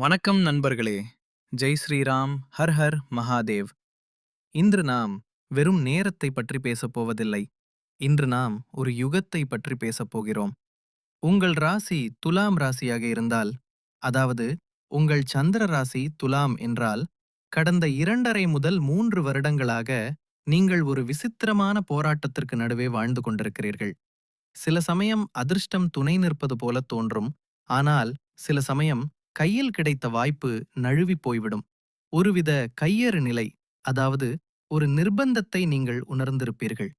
வணக்கம் நண்பர்களே. ஜெய் ஸ்ரீராம் ஹர் ஹர் மகாதேவ். இன்று நாம் வெறும் நேரத்தை பற்றி பேசப் போவதில்லை. இன்று நாம் ஒரு யுகத்தை பற்றி பேசப் போகிறோம். உங்கள் ராசி துலாம் ராசியாக இருந்தால் அதாவது உங்கள் சந்திர ராசி துலாம் என்றால் கடந்த இரண்டரை முதல் மூன்று வருடங்களாக நீங்கள் ஒரு விசித்திரமான போராட்டத்திற்கு நடுவே வாழ்ந்து கொண்டிருக்கிறீர்கள். சில சமயம் அதிர்ஷ்டம் துணை நிற்பது போல தோன்றும் ஆனால் சில சமயம் கையில் கிடைத்த வாய்ப்பு நழுவி போய்விடும். ஒருவித கையேறு நிலை அதாவது ஒரு நிர்பந்தத்தை நீங்கள் உணர்ந்திருப்பீர்கள்.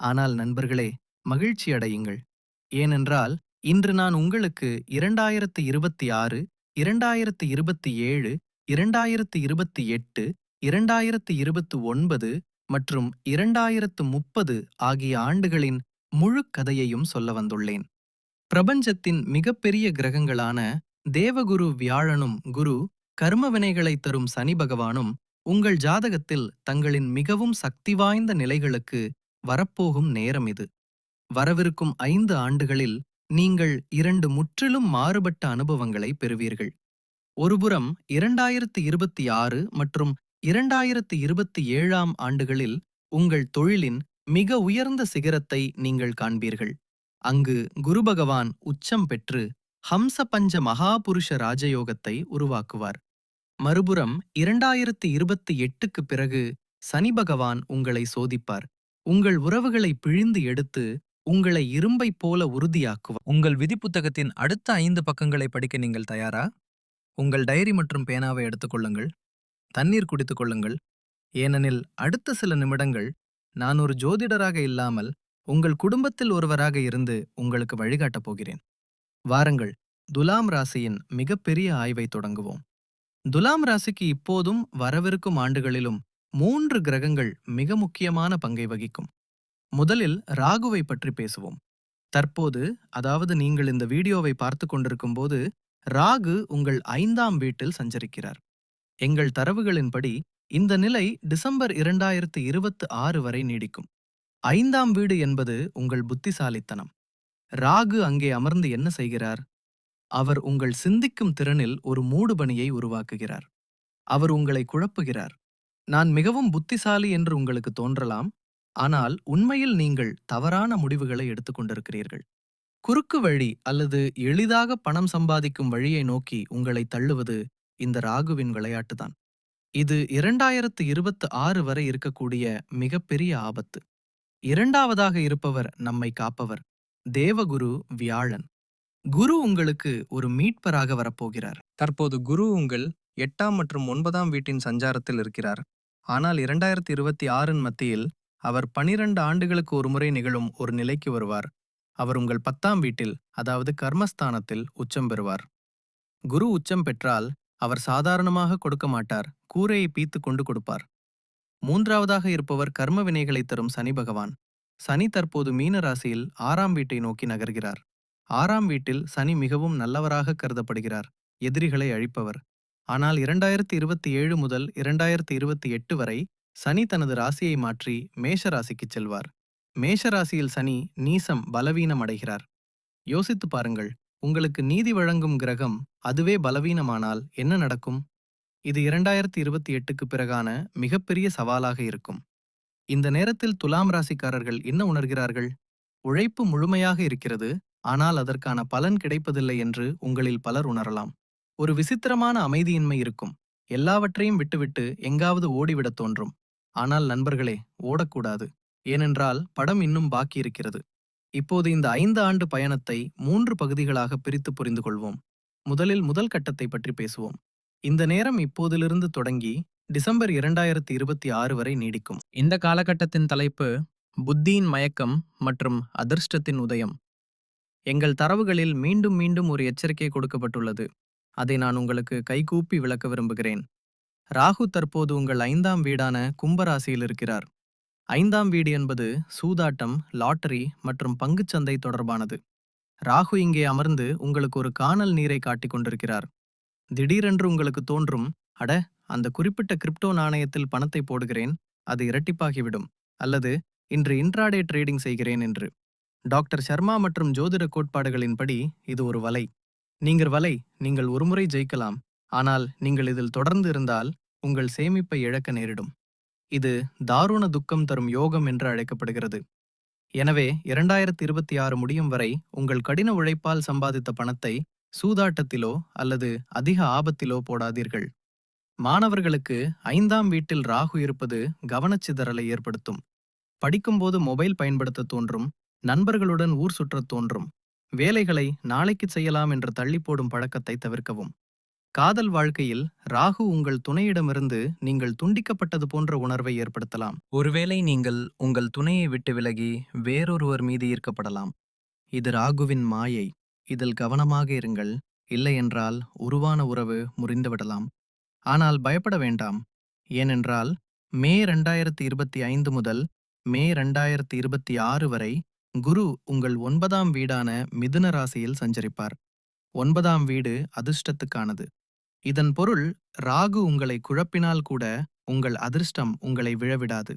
ஆனால் நண்பர்களே மகிழ்ச்சி அடையுங்கள். ஏனென்றால் இன்று நான் உங்களுக்கு இரண்டாயிரத்து இருபத்தி ஆறு இரண்டாயிரத்து இருபத்தி ஏழு இரண்டாயிரத்து இருபத்தி எட்டு இரண்டாயிரத்து இருபத்து ஒன்பது மற்றும் இரண்டாயிரத்து முப்பது ஆகிய ஆண்டுகளின் முழு கதையையும் சொல்ல வந்துள்ளேன். பிரபஞ்சத்தின் மிகப்பெரிய கிரகங்களான தேவகுரு வியாழனும் குரு கர்மவினைகளை தரும் சனி பகவானும் உங்கள் ஜாதகத்தில் தங்களின் மிகவும் சக்தி வாய்ந்த நிலைகளுக்கு வரப்போகும் நேரம் இது. வரவிருக்கும் ஐந்து ஆண்டுகளில் நீங்கள் இரண்டு முற்றிலும் மாறுபட்ட அனுபவங்களை பெறுவீர்கள். ஒருபுறம் இரண்டாயிரத்து இருபத்தி ஆறு மற்றும் இரண்டாயிரத்து இருபத்தி ஏழாம் ஆண்டுகளில் உங்கள் தொழிலின் மிக உயர்ந்த சிகரத்தை நீங்கள் காண்பீர்கள். அங்கு குரு பகவான் உச்சம் பெற்று ஹம்ச பஞ்ச மகாபுருஷ ராஜயோகத்தை உருவாக்குவார். மறுபுறம் இரண்டாயிரத்து இருபத்தி எட்டுக்கு பிறகு சனி பகவான் உங்களை சோதிப்பார். உங்கள் உறவுகளை பிழிந்து எடுத்து உங்களை இரும்பைப் போல உறுதியாக்குவார். உங்கள் விதி புத்தகத்தின் அடுத்த ஐந்து பக்கங்களை படிக்க நீங்கள் தயாரா? உங்கள் டைரி மற்றும் பேனாவை எடுத்துக்கொள்ளுங்கள் தண்ணீர் குடித்துக் கொள்ளுங்கள். ஏனெனில் அடுத்த சில நிமிடங்கள் நான் ஒரு ஜோதிடராக இல்லாமல் உங்கள் குடும்பத்தில் ஒருவராக இருந்து உங்களுக்கு வழிகாட்டப் போகிறேன். வாருங்கள். துலாம் ராசியின் மிகப்பெரிய ஆய்வை தொடங்குவோம். துலாம் ராசிக்கு இப்போதும் வரவிருக்கும் ஆண்டுகளிலும் மூன்று கிரகங்கள் மிக முக்கியமான பங்கை வகிக்கும். முதலில் ராகுவை பற்றி பேசுவோம். தற்போது அதாவது நீங்கள் இந்த வீடியோவை பார்த்து கொண்டிருக்கும்போது ராகு உங்கள் ஐந்தாம் வீட்டில் சஞ்சரிக்கிறார். எங்கள் தரவுகளின்படி இந்த நிலை டிசம்பர் இரண்டாயிரத்து இருபத்து ஆறு வரை நீடிக்கும். ஐந்தாம் வீடு என்பது உங்கள் புத்திசாலித்தனம். ராகு அங்கே அமர்ந்து என்ன செய்கிறார்? அவர் உங்கள் சிந்திக்கும் திறனில் ஒரு மூடுபணியை உருவாக்குகிறார். அவர் உங்களை குழப்புகிறார். நான் மிகவும் புத்திசாலி என்று உங்களுக்கு தோன்றலாம். ஆனால் உண்மையில் நீங்கள் தவறான முடிவுகளை எடுத்துக்கொண்டிருக்கிறீர்கள் குறுக்கு வழி அல்லது எளிதாக பணம் சம்பாதிக்கும் வழியை நோக்கி உங்களை தள்ளுவது இந்த ராகுவின் விளையாட்டுதான். இது இரண்டாயிரத்து இருபத்து ஆறு வரை இருக்கக்கூடிய மிகப்பெரிய ஆபத்து. இரண்டாவதாக இருப்பவர் நம்மை காப்பவர். தேவகுரு வியாழன். குரு உங்களுக்கு ஒரு மீட்பராக வரப்போகிறார். தற்போது குரு உங்கள் எட்டாம் மற்றும் ஒன்பதாம் வீட்டின் சஞ்சாரத்தில் இருக்கிறார். ஆனால் இரண்டாயிரத்தி இருபத்தி ஆறின் மத்தியில் அவர் பனிரெண்டு ஆண்டுகளுக்கு ஒருமுறை நிகழும் ஒரு நிலைக்கு வருவார். அவர் உங்கள் பத்தாம் வீட்டில் அதாவது கர்மஸ்தானத்தில் உச்சம் பெறுவார். குரு உச்சம் பெற்றால் அவர் சாதாரணமாக கொடுக்க மாட்டார் கூரையை பீத்து கொண்டு கொடுப்பார். மூன்றாவதாக இருப்பவர் கர்ம வினைகளை தரும் சனி பகவான். சனி தற்போது மீன ராசியில் ஆறாம் வீட்டை நோக்கி நகர்கிறார். ஆறாம் வீட்டில் சனி மிகவும் நல்லவராக கருதப்படுகிறார். எதிரிகளை அழிப்பவர். ஆனால் இரண்டாயிரத்தி இருபத்தி ஏழு முதல் இரண்டாயிரத்தி இருபத்தி எட்டு வரை சனி தனது ராசியை மாற்றி மேஷ ராசிக்குச் செல்வார். மேஷ ராசியில் சனி நீசம் பலவீனம் அடைகிறார். யோசித்து பாருங்கள் உங்களுக்கு நீதி வழங்கும் கிரகம் அதுவே பலவீனமானால் என்ன நடக்கும்? இது இரண்டாயிரத்தி இருபத்தி எட்டுக்கு பிறகான மிகப்பெரிய சவாலாக இருக்கும். இந்த நேரத்தில் துலாம் ராசிக்காரர்கள் என்ன உணர்கிறார்கள்? உழைப்பு முழுமையாக இருக்கிறது ஆனால் அதற்கான பலன் கிடைப்பதில்லை என்று உங்களில் பலர் உணரலாம். ஒரு விசித்திரமான அமைதியின்மை இருக்கும். எல்லாவற்றையும் விட்டுவிட்டு எங்காவது ஓடிவிடத் தோன்றும். ஆனால் நண்பர்களே ஓடக்கூடாது. ஏனென்றால் படம் இன்னும் பாக்கி இருக்கிறது. இப்போது இந்த ஐந்து ஆண்டு பயணத்தை மூன்று பகுதிகளாக பிரித்து புரிந்து கொள்வோம் முதலில் முதல் கட்டத்தை பற்றி பேசுவோம். இந்த நேரம் இப்போதிலிருந்து தொடங்கி டிசம்பர் இரண்டாயிரத்தி இருபத்தி ஆறு வரை நீடிக்கும். இந்த காலகட்டத்தின் தலைப்பு புத்தியின் மயக்கம் மற்றும் அதிர்ஷ்டத்தின் உதயம். எங்கள் தரவுகளில் மீண்டும் மீண்டும் ஒரு எச்சரிக்கை கொடுக்கப்பட்டுள்ளது. அதை நான் உங்களுக்கு கைகூப்பி விளக்க விரும்புகிறேன். ராகு தற்போது உங்கள் ஐந்தாம் வீடான கும்பராசியில் இருக்கிறார். ஐந்தாம் வீடு என்பது சூதாட்டம் லாட்டரி மற்றும் பங்குச்சந்தை தொடர்பானது. ராகு இங்கே அமர்ந்து உங்களுக்கு ஒரு காணல் நீரை காட்டிக் கொண்டிருக்கிறார். திடீரென்று உங்களுக்கு தோன்றும் அட அந்த குறிப்பிட்ட கிரிப்டோ நாணயத்தில் பணத்தை போடுகிறேன் அது இரட்டிப்பாகிவிடும் அல்லது இன்று இன்ட்ராடே ட்ரேடிங் செய்கிறேன் என்று. டாக்டர் சர்மா மற்றும் ஜோதிட கோட்பாடுகளின்படி இது ஒரு வலை. நீங்கள் வலை நீங்கள் ஒருமுறை ஜெயிக்கலாம் ஆனால் நீங்கள் இதில் தொடர்ந்து இருந்தால் உங்கள் சேமிப்பை இழக்க நேரிடும். இது தாருண துக்கம் தரும் யோகம் என்று அழைக்கப்படுகிறது. எனவே இரண்டாயிரத்தி இருபத்தி ஆறு முடியும் வரை உங்கள் கடின உழைப்பால் சம்பாதித்த பணத்தை சூதாட்டத்திலோ அல்லது அதிக ஆபத்திலோ போடாதீர்கள். மாணவர்களுக்கு ஐந்தாம் வீட்டில் ராகு இருப்பது கவனச்சிதறலை ஏற்படுத்தும். படிக்கும்போது மொபைல் பயன்படுத்த தோன்றும் நண்பர்களுடன் ஊர் சுற்றத் தோன்றும் வேலைகளை நாளைக்கு செய்யலாம் என்று தள்ளிப்போடும் பழக்கத்தை தவிர்க்கவும். காதல் வாழ்க்கையில் ராகு உங்கள் துணையிடமிருந்து நீங்கள் துண்டிக்கப்பட்டது போன்ற உணர்வை ஏற்படுத்தலாம். ஒருவேளை நீங்கள் உங்கள் துணையை விட்டு விலகி வேறொருவர் மீது ஈர்க்கப்படலாம். இது ராகுவின் மாயை. இதில் கவனமாக இருங்கள். இல்லையென்றால் உருவான உறவு முறிந்துவிடலாம். ஆனால் பயப்பட வேண்டாம். ஏனென்றால் மே ரெண்டாயிரத்தி இருபத்தி ஐந்து முதல் மே ரெண்டாயிரத்தி இருபத்தி ஆறு வரை குரு உங்கள் ஒன்பதாம் வீடான மிதுன ராசியில் சஞ்சரிப்பார். ஒன்பதாம் வீடு அதிர்ஷ்டத்துக்கானது. இதன் பொருள் ராகு உங்களை குழப்பினால் கூட உங்கள் அதிர்ஷ்டம் உங்களை விழவிடாது.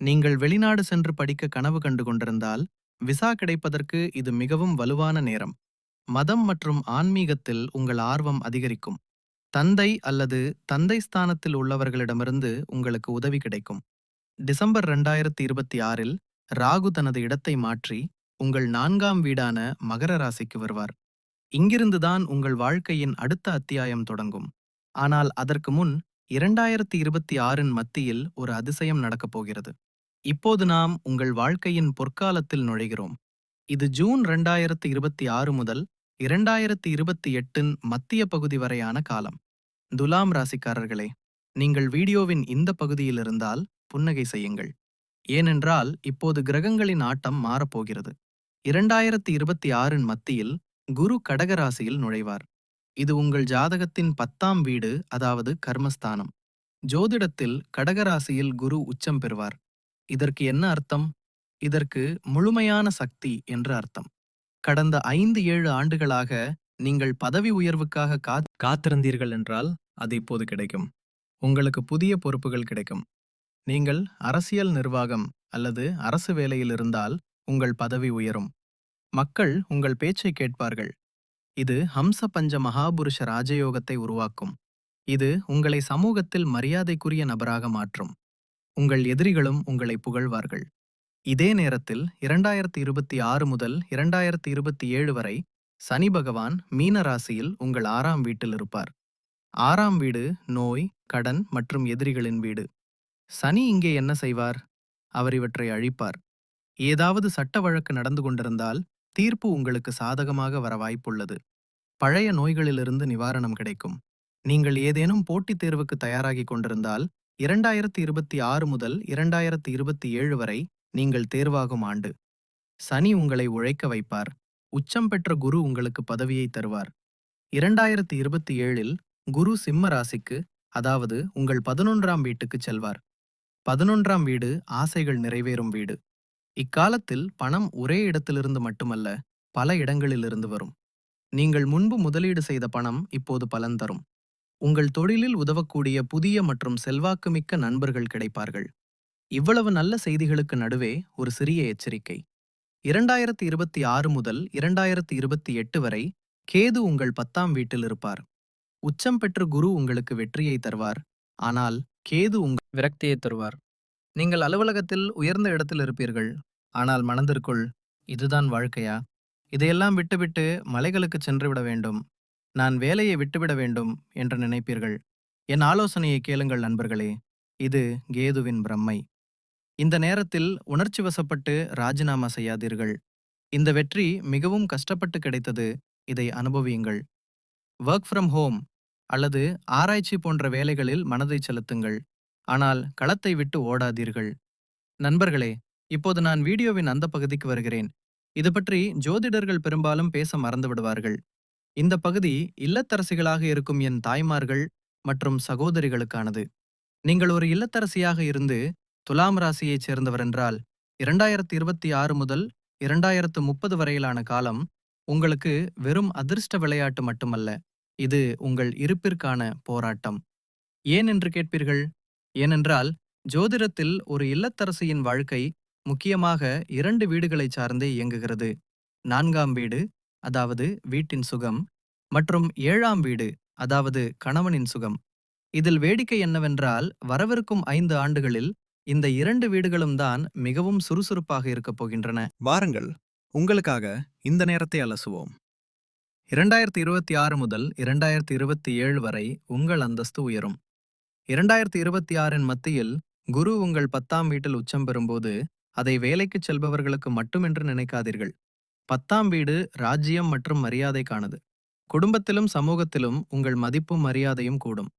நீங்கள் வெளிநாடு சென்று படிக்க கனவு கண்டு கொண்டிருந்தால் விசா கிடைப்பதற்கு இது மிகவும் வலுவான நேரம். மதம் மற்றும் ஆன்மீகத்தில் உங்கள் ஆர்வம் அதிகரிக்கும். தந்தை அல்லது தந்தை ஸ்தானத்தில் உள்ளவர்களிடமிருந்து உங்களுக்கு உதவி கிடைக்கும். டிசம்பர் ரெண்டாயிரத்தி இருபத்தி ஆறில் ராகு தனது இடத்தை மாற்றி உங்கள் நான்காம் வீடான மகர ராசிக்கு வருவார். இங்கிருந்துதான் உங்கள் வாழ்க்கையின் அடுத்த அத்தியாயம் தொடங்கும். ஆனால் அதற்கு முன் இரண்டாயிரத்தி இருபத்தி ஆறின் மத்தியில் ஒரு அதிசயம் நடக்கப் போகிறது. இப்போது நாம் உங்கள் வாழ்க்கையின் பொற்காலத்தில் நுழைகிறோம். இது ஜூன் ரெண்டாயிரத்தி இருபத்தி ஆறு முதல் இரண்டாயிரத்தி இருபத்தி எட்டின் மத்திய பகுதி வரையான காலம். துலாம் ராசிக்காரர்களே நீங்கள் வீடியோவின் இந்த பகுதியில் இருந்தால் புன்னகை செய்யுங்கள். ஏனென்றால் இப்போது கிரகங்களின் ஆட்டம் மாறப்போகிறது. இரண்டாயிரத்தி இருபத்தி ஆறின் மத்தியில் குரு கடகராசியில் நுழைவார். இது உங்கள் ஜாதகத்தின் பத்தாம் வீடு அதாவது கர்மஸ்தானம். ஜோதிடத்தில் கடகராசியில் குரு உச்சம் பெறுவார். இதற்கு என்ன அர்த்தம்? இதற்கு முழுமையான சக்தி என்று அர்த்தம். கடந்த ஐந்து ஏழு ஆண்டுகளாக நீங்கள் பதவி உயர்வுக்காக காத் காத்திருந்தீர்கள் என்றால் அது இப்போது கிடைக்கும். உங்களுக்கு புதிய பொறுப்புகள் கிடைக்கும். நீங்கள் அரசியல் நிர்வாகம் அல்லது அரசு வேலையில் இருந்தால் உங்கள் பதவி உயரும். மக்கள் உங்கள் பேச்சை கேட்பார்கள். இது ஹம்ச பஞ்ச மகாபுருஷ ராஜயோகத்தை உருவாக்கும். இது உங்களை சமூகத்தில் மரியாதைக்குரிய நபராக மாற்றும். உங்கள் எதிரிகளும் உங்களை புகழ்வார்கள். இதே நேரத்தில் இரண்டாயிரத்தி இருபத்தி ஆறு முதல் இரண்டாயிரத்தி இருபத்தி ஏழு வரை சனி பகவான் மீன ராசியில் உங்கள் ஆறாம் வீட்டில் இருப்பார். ஆறாம் வீடு நோய் கடன் மற்றும் எதிரிகளின் வீடு. சனி இங்கே என்ன செய்வார்? அவர் இவற்றை அழிப்பார். ஏதாவது சட்ட வழக்கு நடந்து கொண்டிருந்தால் தீர்ப்பு உங்களுக்கு சாதகமாக வர வாய்ப்புள்ளது. பழைய நோய்களிலிருந்து நிவாரணம் கிடைக்கும். நீங்கள் ஏதேனும் போட்டித் தேர்வுக்கு தயாராகிக் கொண்டிருந்தால் இரண்டாயிரத்தி இருபத்தி ஆறு முதல் இரண்டாயிரத்தி இருபத்தி ஏழு வரை நீங்கள் தேர்வாகும் ஆண்டு. சனி உங்களை உழைக்க வைப்பார். உச்சம் பெற்ற குரு உங்களுக்கு பதவியை தருவார். இரண்டாயிரத்தி இருபத்தி ஏழில் குரு சிம்ம ராசிக்கு அதாவது உங்கள் பதினொன்றாம் வீட்டுக்கு செல்வார். பதினொன்றாம் வீடு ஆசைகள் நிறைவேறும் வீடு. இக்காலத்தில் பணம் ஒரே இடத்திலிருந்து மட்டுமல்ல பல இடங்களிலிருந்து வரும். நீங்கள் முன்பு முதலீடு செய்த பணம் இப்போது பலன் தரும். உங்கள் தொழிலில் உதவக்கூடிய புதிய மற்றும் செல்வாக்குமிக்க நண்பர்கள் கிடைப்பார்கள். இவ்வளவு நல்ல செய்திகளுக்கு நடுவே ஒரு சிறிய எச்சரிக்கை. இரண்டாயிரத்தி இருபத்தி ஆறு முதல் இரண்டாயிரத்தி இருபத்தி எட்டு வரை கேது உங்கள் பத்தாம் வீட்டில் இருப்பார். உச்சம் பெற்ற குரு உங்களுக்கு வெற்றியை தருவார். ஆனால் கேது உங்கள் விரக்தியை தருவார். நீங்கள் அலுவலகத்தில் உயர்ந்த இடத்தில் இருப்பீர்கள். ஆனால் மனதிற்குள் இதுதான் வாழ்க்கையா? இதையெல்லாம் விட்டுவிட்டு மலைகளுக்கு சென்று விட வேண்டும். நான் வேலையை விட்டுவிட வேண்டும் என்று நினைப்பீர்கள். என் ஆலோசனையை கேளுங்கள் நண்பர்களே. இது கேதுவின் பிரம்மை. இந்த நேரத்தில் உணர்ச்சி வசப்பட்டு ராஜினாமா செய்யாதீர்கள். இந்த வெற்றி மிகவும் கஷ்டப்பட்டு கிடைத்தது. இதை அனுபவியுங்கள். ஒர்க் ஃப்ரம் ஹோம் அல்லது ஆராய்ச்சி போன்ற வேலைகளில் மனதை செலுத்துங்கள். ஆனால் களத்தை விட்டு ஓடாதீர்கள். நண்பர்களே இப்போது நான் வீடியோவின் அந்த பகுதிக்கு வருகிறேன். இது பற்றி ஜோதிடர்கள் பெரும்பாலும் பேச மறந்துவிடுவார்கள். இந்த பகுதி இல்லத்தரசிகளாக இருக்கும் என் தாய்மார்கள் மற்றும் சகோதரிகளுக்கானது. நீங்கள் ஒரு இல்லத்தரசியாக இருந்து துலாம் ராசியைச் சேர்ந்தவர் என்றால் இரண்டாயிரத்து இருபத்தி ஆறு முதல் இரண்டாயிரத்து முப்பது வரையிலான காலம் உங்களுக்கு வெறும் அதிர்ஷ்ட விளையாட்டு மட்டுமல்ல இது உங்கள் இருப்பிற்கான போராட்டம். ஏன் என்று கேட்பீர்கள்? ஏனென்றால் ஜோதிடத்தில் ஒரு இல்லத்தரசியின் வாழ்க்கை முக்கியமாக இரண்டு வீடுகளைச் சார்ந்தே இயங்குகிறது. நான்காம் வீடு அதாவது வீட்டின் சுகம் மற்றும் ஏழாம் வீடு அதாவது கணவனின் சுகம். இதில் வேடிக்கை என்னவென்றால் வரவிருக்கும் ஐந்து ஆண்டுகளில் இந்த இரண்டு வீடுகளும் தான் மிகவும் சுறுசுறுப்பாக இருக்கப் போகின்றன. வாருங்கள் உங்களுக்காக இந்த நேரத்தை அலசுவோம். இரண்டாயிரத்தி இருபத்தி ஆறு முதல் இரண்டாயிரத்தி இருபத்தி ஏழு வரை உங்கள் அந்தஸ்து உயரும். இரண்டாயிரத்தி இருபத்தி ஆறின் மத்தியில் குரு உங்கள் பத்தாம் வீட்டில் உச்சம் பெறும்போது அதை வேலைக்குச் செல்பவர்களுக்கு மட்டுமென்று நினைக்காதீர்கள். பத்தாம் வீடு ராஜ்யம் மற்றும் மரியாதைக்கானது குடும்பத்திலும் சமூகத்திலும் உங்கள் மதிப்பும் மரியாதையும் கூடும்.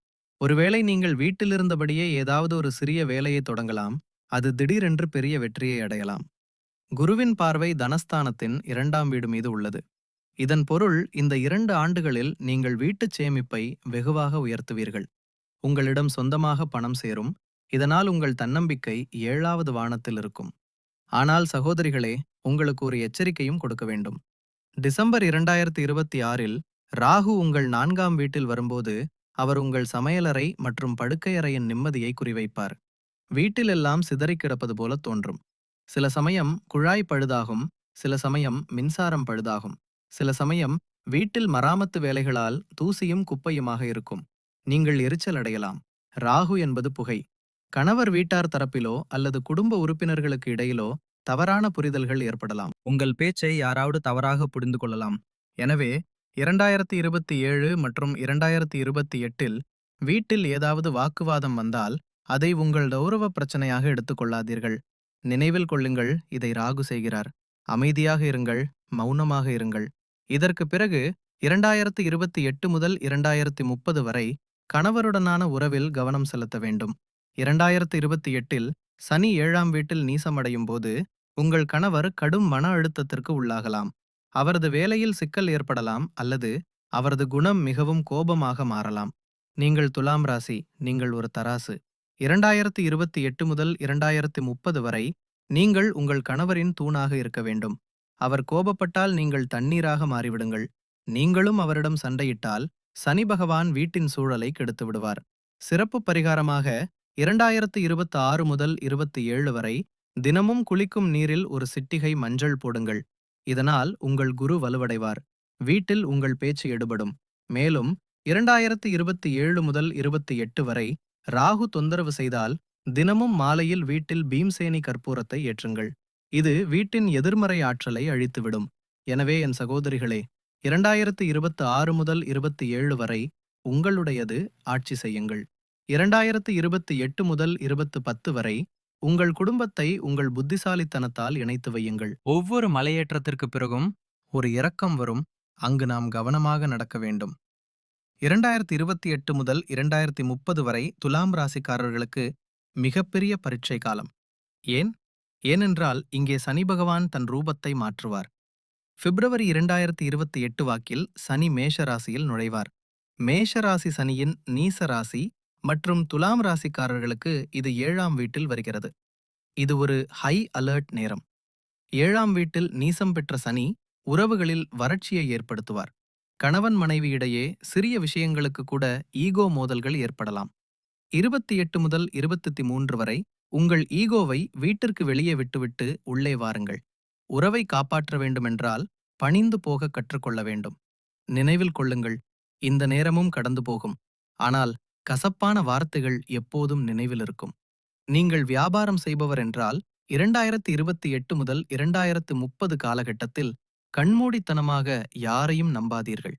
ஒருவேளை நீங்கள் வீட்டிலிருந்தபடியே ஏதாவது ஒரு சிறிய வேலையை தொடங்கலாம் அது திடீரென்று பெரிய வெற்றியை அடையலாம். குருவின் பார்வை தனஸ்தானத்தின் இரண்டாம் வீடு மீது உள்ளது. இதன் பொருள் இந்த இரண்டு ஆண்டுகளில் நீங்கள் வீட்டுச் சேமிப்பை வெகுவாக உயர்த்துவீர்கள். உங்களிடம் சொந்தமாக பணம் சேரும் இதனால் உங்கள் தன்னம்பிக்கை ஏழாவது வானத்தில் இருக்கும். ஆனால் சகோதரிகளே உங்களுக்கு ஒரு எச்சரிக்கையும் கொடுக்க வேண்டும். டிசம்பர் இரண்டாயிரத்தி இருபத்தி ஆறில் ராகு உங்கள் நான்காம் வீட்டில் வரும்போது அவர் உங்கள் சமையலறை மற்றும் படுக்கையறையின் நிம்மதியை குறிவைப்பார். வீட்டிலெல்லாம் சிதறிக் கிடப்பது போல தோன்றும். சில சமயம் குழாய் பழுதாகும் சில சமயம் மின்சாரம் பழுதாகும். சில சமயம் வீட்டில் மராமத்து வேலைகளால் தூசியும் குப்பையுமாக இருக்கும். நீங்கள் எரிச்சல் அடையலாம். ராகு என்பது புகை. கணவர் வீட்டார் தரப்பிலோ அல்லது குடும்ப உறுப்பினர்களுக்கு இடையிலோ தவறான புரிதல்கள் ஏற்படலாம். உங்கள் பேச்சை யாராவது தவறாக புரிந்து கொள்ளலாம். எனவே இரண்டாயிரத்தி இருபத்தி ஏழு மற்றும் இரண்டாயிரத்தி இருபத்தி எட்டில் வீட்டில் ஏதாவது வாக்குவாதம் வந்தால் அதை உங்கள் கௌரவ பிரச்சனையாக எடுத்துக்கொள்ளாதீர்கள். நினைவில் கொள்ளுங்கள் இதை ராகு செய்கிறார். அமைதியாக இருங்கள் மௌனமாக இருங்கள். இதற்கு பிறகு இரண்டாயிரத்தி இருபத்தி எட்டு முதல் இரண்டாயிரத்தி முப்பது வரை கணவருடனான உறவில் கவனம் செலுத்த வேண்டும். இரண்டாயிரத்தி இருபத்தி எட்டில் சனி ஏழாம் வீட்டில் நீசமடையும் போது உங்கள் கணவர் கடும் மன அழுத்தத்திற்கு உள்ளாகலாம். அவரது வேலையில் சிக்கல் ஏற்படலாம் அல்லது அவரது குணம் மிகவும் கோபமாக மாறலாம். நீங்கள் துலாம் ராசி நீங்கள் ஒரு தராசு. இரண்டாயிரத்தி இருபத்தி எட்டு முதல் இரண்டாயிரத்தி முப்பது வரை நீங்கள் உங்கள் கணவரின் தூணாக இருக்க வேண்டும். அவர் கோபப்பட்டால் நீங்கள் தண்ணீராக மாறிவிடுங்கள். நீங்களும் அவரிடம் சண்டையிட்டால் சனி பகவான் வீட்டின் சூழலை கெடுத்து விடுவார். சிறப்பு பரிகாரமாக இரண்டாயிரத்து இருபத்தி ஆறு முதல் இருபத்தி ஏழு வரை தினமும் குளிக்கும் நீரில் ஒரு சிட்டிகை மஞ்சள் போடுங்கள். இதனால் உங்கள் குரு வலுவடைவார். வீட்டில் உங்கள் பேச்சு எடுபடும். மேலும் இரண்டாயிரத்து இருபத்தி ஏழு முதல் இருபத்தி எட்டு வரை ராகு தொந்தரவு செய்தால் தினமும் மாலையில் வீட்டில் பீம்சேனி கற்பூரத்தை ஏற்றுங்கள். இது வீட்டின் எதிர்மறை ஆற்றலை அழித்துவிடும். எனவே என் சகோதரிகளே இரண்டாயிரத்து இருபத்து ஆறு முதல் இருபத்தி ஏழு வரை உங்களுடையது ஆட்சி செய்யுங்கள். இரண்டாயிரத்து இருபத்தி எட்டு முதல் இருபத்து பத்து வரை உங்கள் குடும்பத்தை உங்கள் புத்திசாலித்தனத்தால் இணைத்து வையுங்கள். ஒவ்வொரு மலையேற்றத்திற்கு பிறகும் ஒரு இறக்கம் வரும். அங்கு நாம் கவனமாக நடக்க வேண்டும். இரண்டாயிரத்தி இருபத்தி எட்டு முதல் இரண்டாயிரத்தி முப்பது வரை துலாம் ராசிக்காரர்களுக்கு மிகப்பெரிய பரீட்சை காலம். ஏன்? ஏனென்றால் இங்கே சனி பகவான் தன் ரூபத்தை மாற்றுவார். பிப்ரவரி இரண்டாயிரத்தி இருபத்தி எட்டு வாக்கில் சனி மேஷ ராசியில் நுழைவார். மேஷ ராசி சனியின் நீச ராசி மற்றும் துலாம் ராசிக்காரர்களுக்கு இது ஏழாம் வீட்டில் வருகிறது. இது ஒரு ஹை அலர்ட் நேரம். ஏழாம் வீட்டில் நீசம் பெற்ற சனி உறவுகளில் வறட்சியை ஏற்படுத்துவார். கணவன் மனைவி இடையே சிறிய விஷயங்களுக்கு கூட ஈகோ மோதல்கள் ஏற்படலாம். இருபத்தி எட்டு முதல் இருபத்தி மூன்று வரை உங்கள் ஈகோவை வீட்டிற்கு வெளியே விட்டுவிட்டு உள்ளே வாருங்கள். உறவை காப்பாற்ற வேண்டுமென்றால் பணிந்து போக கற்றுக்கொள்ள வேண்டும். நினைவில் கொள்ளுங்கள் இந்த நேரமும் கடந்து போகும். ஆனால் கசப்பான வார்த்தைகள் எப்போதும் நினைவில் இருக்கும். நீங்கள் வியாபாரம் செய்பவர் என்றால் இரண்டாயிரத்தி இருபத்தி எட்டு முதல் இரண்டாயிரத்து முப்பது காலகட்டத்தில் கண்மூடித்தனமாக யாரையும் நம்பாதீர்கள்.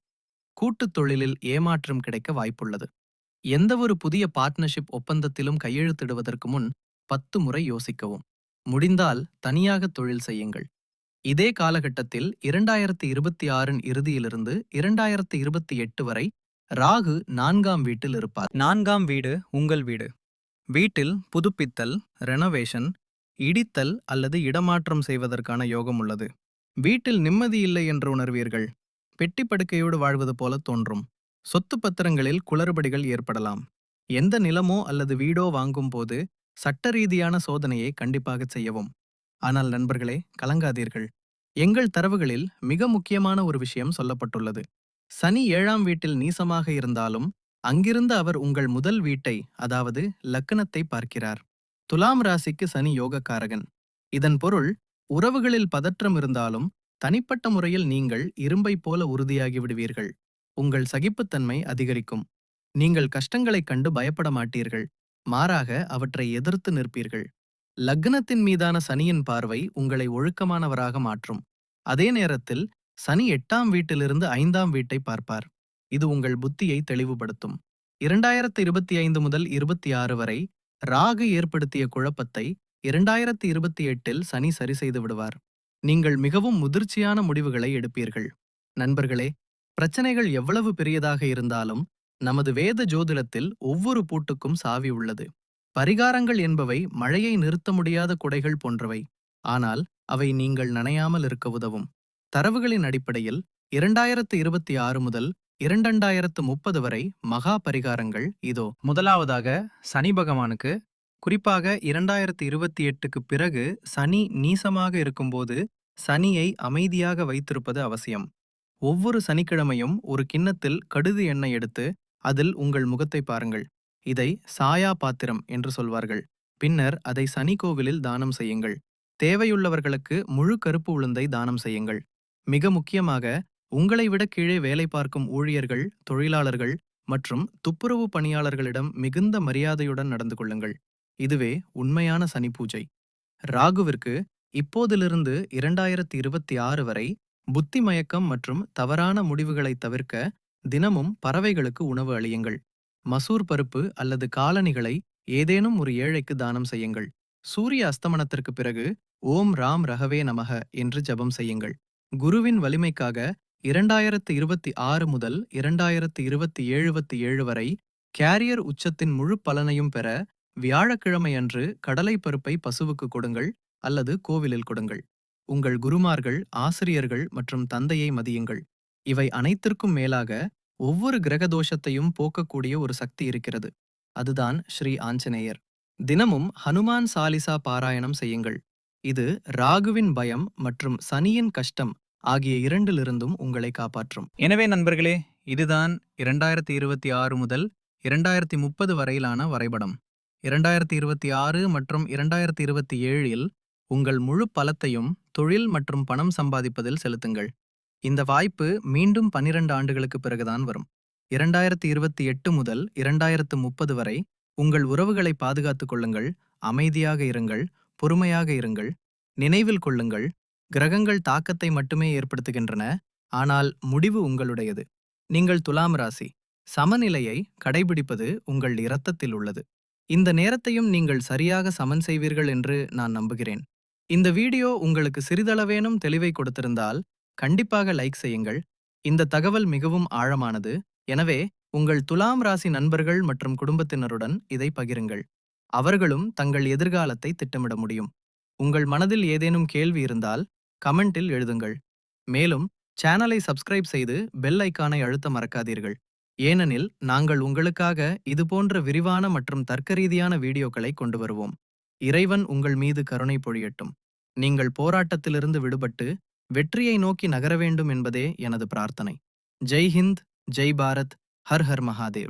கூட்டுத் தொழிலில் ஏமாற்றம் கிடைக்க வாய்ப்புள்ளது. எந்தவொரு புதிய பார்ட்னர்ஷிப் ஒப்பந்தத்திலும் கையெழுத்திடுவதற்கு முன் பத்து முறை யோசிக்கவும். முடிந்தால் தனியாக தொழில் செய்யுங்கள். இதே காலகட்டத்தில் இரண்டாயிரத்தி இருபத்தி ஆறின் இறுதியிலிருந்து இரண்டாயிரத்தி இருபத்தி எட்டு வரை ராகு நான்காம் வீட்டில் இருப்பார். நான்காம் வீடு உங்கள் வீடு. வீட்டில் புதுப்பித்தல் ரெனோவேஷன் இடித்தல் அல்லது இடமாற்றம் செய்வதற்கான யோகம் உள்ளது. வீட்டில் நிம்மதி இல்லை என்று உணர்வீர்கள். பெட்டி படுக்கையோடு வாழ்வது போல தோன்றும். சொத்து பத்திரங்களில் குளறுபடிகள் ஏற்படலாம். எந்த நிலமோ அல்லது வீடோ வாங்கும் போது சட்ட ரீதியான சோதனையை கண்டிப்பாக செய்யவும். ஆனால் நண்பர்களே கலங்காதீர்கள். எங்கள் தரவுகளில் மிக முக்கியமான ஒரு விஷயம் சொல்லப்பட்டுள்ளது. சனி ஏழாம் வீட்டில் நீசமாக இருந்தாலும் அங்கிருந்து அவர் உங்கள் முதல் வீட்டை அதாவது லக்கணத்தை பார்க்கிறார். துலாம் ராசிக்கு சனி யோகக்காரகன். இதன் பொருள் உறவுகளில் பதற்றம் இருந்தாலும் தனிப்பட்ட முறையில் நீங்கள் இரும்பை போல உறுதியாகி விடுவீர்கள். உங்கள் சகிப்புத்தன்மை அதிகரிக்கும். நீங்கள் கஷ்டங்களைக் கண்டு பயப்பட மாட்டீர்கள். மாறாக அவற்றை எதிர்த்து நிற்பீர்கள். லக்னத்தின் மீதான சனியின் பார்வை உங்களை ஒழுக்கமானவராக மாற்றும். அதே நேரத்தில் சனி எட்டாம் வீட்டிலிருந்து ஐந்தாம் வீட்டை பார்ப்பார். இது உங்கள் புத்தியை தெளிவுபடுத்தும். இரண்டாயிரத்து இருபத்தி ஐந்து முதல் இருபத்தி ஆறு வரை ராகு ஏற்படுத்திய குழப்பத்தை இரண்டாயிரத்து இருபத்தி எட்டில் சனி சரி செய்து விடுவார். நீங்கள் மிகவும் முதிர்ச்சியான முடிவுகளை எடுப்பீர்கள். நண்பர்களே பிரச்சனைகள் எவ்வளவு பெரியதாக இருந்தாலும் நமது வேத ஜோதிடத்தில் ஒவ்வொரு பூட்டுக்கும் சாவி உள்ளது. பரிகாரங்கள் என்பவை மழையை நிறுத்த முடியாத குடைகள் போன்றவை. ஆனால் அவை நீங்கள் நனையாமல் இருக்க உதவும். தரவுகளின் அடிப்படையில் இரண்டாயிரத்து இருபத்தி ஆறு முதல் இரண்டண்டாயிரத்து முப்பது வரை மகா பரிகாரங்கள் இதோ. முதலாவதாக சனி பகவானுக்கு குறிப்பாக இரண்டாயிரத்து இருபத்தி எட்டுக்கு பிறகு சனி நீசமாக இருக்கும்போது சனியை அமைதியாக வைத்திருப்பது அவசியம். ஒவ்வொரு சனிக்கிழமையும் ஒரு கிண்ணத்தில் கடுகு எண்ணெய் எடுத்து அதில் உங்கள் முகத்தை பாருங்கள். இதை சாயா பாத்திரம் என்று சொல்வார்கள். பின்னர் அதை சனி கோவிலில் தானம் செய்யுங்கள். தேவையுள்ளவர்களுக்கு முழு கருப்பு உளுந்தை தானம் செய்யுங்கள். மிக முக்கியமாக உங்களை விட கீழே வேலை பார்க்கும் ஊழியர்கள் தொழிலாளர்கள் மற்றும் துப்புரவு பணியாளர்களிடம் மிகுந்த மரியாதையுடன் நடந்து கொள்ளுங்கள். இதுவே உண்மையான சனி பூஜை. ராகுவிற்கு இப்போதிலிருந்து இரண்டாயிரத்தி இருபத்தி ஆறு வரை புத்தி மயக்கம் மற்றும் தவறான முடிவுகளை தவிர்க்க தினமும் பறவைகளுக்கு உணவு அளியுங்கள். மசூர் பருப்பு அல்லது காலணிகளை ஏதேனும் ஒரு ஏழைக்கு தானம் செய்யுங்கள். சூரிய அஸ்தமனத்திற்கு பிறகு ஓம் ராம் ரகவே நமக என்று ஜெபம் செய்யுங்கள். குருவின் வலிமைக்காக இரண்டாயிரத்து இருபத்தி ஆறு முதல் இரண்டாயிரத்து இருபத்தி ஏழுபத்தி ஏழு வரை கேரியர் உச்சத்தின் முழு பலனையும் பெற வியாழக்கிழமையன்று கடலை பருப்பை பசுவுக்கு கொடுங்கள் அல்லது கோவிலில் கொடுங்கள். உங்கள் குருமார்கள் ஆசிரியர்கள் மற்றும் தந்தையை மதியுங்கள். இவை அனைத்திற்கும் மேலாக ஒவ்வொரு கிரக தோஷத்தையும் போக்கக்கூடிய ஒரு சக்தி இருக்கிறது. அதுதான் ஸ்ரீ ஆஞ்சநேயர். தினமும் ஹனுமான் சாலிசா பாராயணம் செய்யுங்கள். இது ராகுவின் பயம் மற்றும் சனியின் கஷ்டம் ஆகிய இரண்டிலிருந்தும் உங்களை காப்பாற்றும். எனவே நண்பர்களே இதுதான் இரண்டாயிரத்தி இருபத்தி ஆறு முதல் இரண்டாயிரத்தி முப்பது வரையிலான வரைபடம். இரண்டாயிரத்தி இருபத்தி ஆறு மற்றும் இரண்டாயிரத்தி இருபத்தி ஏழில் உங்கள் முழு பலத்தையும் தொழில் மற்றும் பணம் சம்பாதிப்பதில் செலுத்துங்கள். இந்த வாய்ப்பு மீண்டும் பன்னிரண்டு ஆண்டுகளுக்கு பிறகுதான் வரும். இரண்டாயிரத்தி இருபத்தி எட்டு முதல் இரண்டாயிரத்து முப்பது வரை உங்கள் உறவுகளை பாதுகாத்துக் கொள்ளுங்கள் அமைதியாக இருங்கள் பொறுமையாக இருங்கள் நினைவில் கொள்ளுங்கள் கிரகங்கள் தாக்கத்தை மட்டுமே ஏற்படுத்துகின்றன ஆனால் முடிவு உங்களுடையது. நீங்கள் துலாம் ராசி. சமநிலையை கடைபிடிப்பது உங்கள் இரத்தத்தில் உள்ளது. இந்த நேரத்தையும் நீங்கள் சரியாக சமன் செய்வீர்கள் என்று நான் நம்புகிறேன். இந்த வீடியோ உங்களுக்கு சிறிதளவேனும் தெளிவை கொடுத்திருந்தால் கண்டிப்பாக லைக் செய்யுங்கள். இந்த தகவல் மிகவும் ஆழமானது. எனவே உங்கள் துலாம் ராசி நண்பர்கள் மற்றும் குடும்பத்தினருடன் இதை பகிருங்கள். அவர்களும் தங்கள் எதிர்காலத்தை திட்டமிட முடியும். உங்கள் மனதில் ஏதேனும் கேள்வி இருந்தால் கமெண்டில் எழுதுங்கள். மேலும் சேனலை சப்ஸ்கிரைப் செய்து பெல் ஐக்கானை அழுத்த மறக்காதீர்கள். ஏனெனில் நாங்கள் உங்களுக்காக இதுபோன்ற விரிவான மற்றும் தர்க்கரீதியான வீடியோக்களை கொண்டு வருவோம். இறைவன் உங்கள் மீது கருணை பொழியட்டும். நீங்கள் போராட்டத்திலிருந்து விடுபட்டு வெற்றியை நோக்கி நகர வேண்டும் என்பதே எனது பிரார்த்தனை. ஜெய் ஹிந்த் ஜெய் பாரத் ஹர் ஹர் மகாதேவ்.